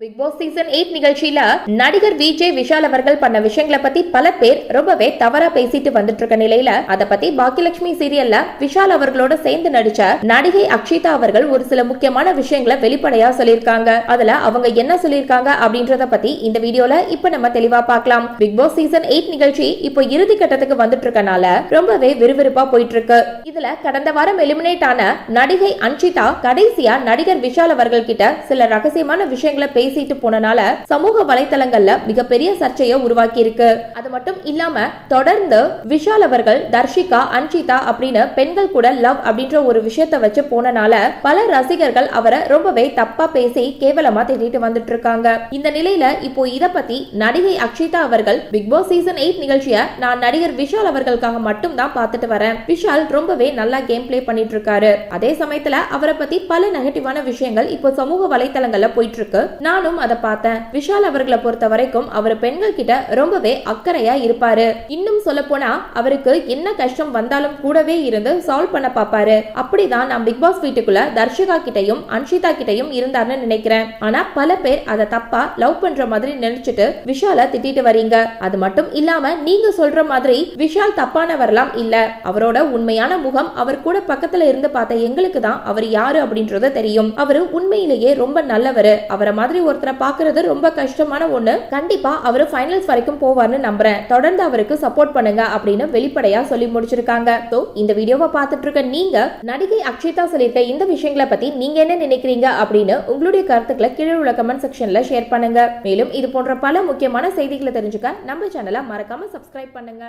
Big Boss season eight நிகழ்ச்சியில நடிகர் விஜய் விஷால் அவர்கள் பண்ண விஷயங்களை பத்தி பல பேர் ரொம்பவே தவறா பேசிட்டு வந்துட்டு இருக்க நிலையில அத பத்தி பாக்கியலட்சுமி சீரியல்ல விஷால் அவர்களோட சேர்ந்து நடிச்ச நடிகை அக்ஷிதா அவர்கள் ஒரு சில முக்கியமான விஷயங்களை வெளிப்படையா சொல்லியிருக்காங்க. அதுல அவங்க என்ன சொல்லியிருக்காங்க அப்படின்றத பத்தி இந்த வீடியோல இப்ப நம்ம தெளிவா பார்க்கலாம். பிக் பாஸ் சீசன் எயிட் நிகழ்ச்சி இப்போ இறுதி கட்டத்துக்கு வந்துட்டு இருக்கனால ரொம்பவே விறுவிறுப்பா போயிட்டு இருக்கு இதுல கடந்த வாரம் எலிமினேட் ஆன நடிகை அன்ஷிதா கடைசியா நடிகர் விஷால் அவர்கள் கிட்ட சில ரகசியமான விஷயங்களை பேசிட்டு போனனால சமூக வலைத்தளங்கள்ல மிகப்பெரிய சர்ச்சையை உருவாக்கி இருக்கு அது மட்டும் இல்லாம தொடர்ந்து விஷால் அவர்கள் தர்ஷிகா அன்ஷிதா அப்படின்னு பெண்கள் கூட லவ் அப்படின்ற ஒரு விஷயத்த வச்சு போனனால பல ரசிகர்கள் அவரை ரொம்பவே தப்பா பேசி கேவலமா திட்டிட்டு வந்துட்டு இருக்காங்க. இந்த நிலையில இப்போ இத பத்தி நடிகை அக்ஷிதா அவர்கள் பிக் பாஸ் சீசன் எயிட் நிகழ்ச்சியை நான் நடிகர் விஷால் அவர்களுக்காக மட்டும் தான் பார்த்துட்டு வரேன். விஷால் ரொம்பவே நல்லா கேம் பிளே பண்ணிட்டு இருக்காரு. அதே சமயத்துல அவரை பத்தி பல நெகட்டிவான விஷயங்கள் இப்போ சமூக வலைத்தளங்கள்ல போயிட்டு இருக்கு. நானும் அதை பார்த்தேன். விஷால் அவர்களை பொறுத்த வரைக்கும் அவர் பெண்கள் கிட்ட ரொம்பவே அக்கறையா இருப்பாரு. இன்னும் சொல்ல போனா அவருக்கு என்ன கஷ்டம் வந்தாலும் கூடவே இருந்து சால்வ் பண்ண பாப்பாரு அப்படிதான் நான் பிக் பாஸ் வீட்டுக்குள்ள தர்ஷிகா கிட்டையும் அன்ஷிதா கிட்டையும் இருந்தார்னு நினைக்கிறேன். ஆனா பல பேர் அதை தப்பா லவ் பண்ற மாதிரி நினைச்சிட்டு விஷால திட்டிட்டு வரீங்க. அது மட்டும் இல்லாம நீங்க சொல்ற மாதிரி விஷால் தப்பானவர்லாம் இல்ல. அவரோட உண்மையான முகம் அவர் கூட பக்கத்துல இருந்து பார்த்த எங்களுக்கு தான் அவர் யாரு அப்படின்றது தெரியும். அவரு உண்மையிலேயே ரொம்ப நல்லவர். அவரை மாதிரி ஒருத்தரை பாக்குறது ரொம்ப கஷ்டமான ஒண்ணு. கண்டிப்பா அவரு ஃபைனல்ஸ் வரைக்கும் போவார்னு நம்புறேன். தொடர்ந்து அவருக்கு சப்போர்ட் பண்ணுங்க அப்படின்னு வெளிப்படையா சொல்லி முடிச்சிருக்காங்க. ஸோ இந்த வீடியோவை பார்த்துட்டு இருக்க நீங்க நடிகை அக்ஷிதா சொல்லியிருக்க இந்த விஷயங்களை பத்தி நீங்க என்ன நினைக்கிறீங்க அப்படின்னு உங்களுடைய கருத்துக்களை கீழே உள்ள கமெண்ட் செக்ஷன்ல ஷேர் பண்ணுங்க. மேலும் இது போன்ற பல முக்கியமான செய்திகளை தெரிஞ்சுக்க நம்ம சேனலை மறக்காம சப்ஸ்கிரைப் பண்ணுங்க.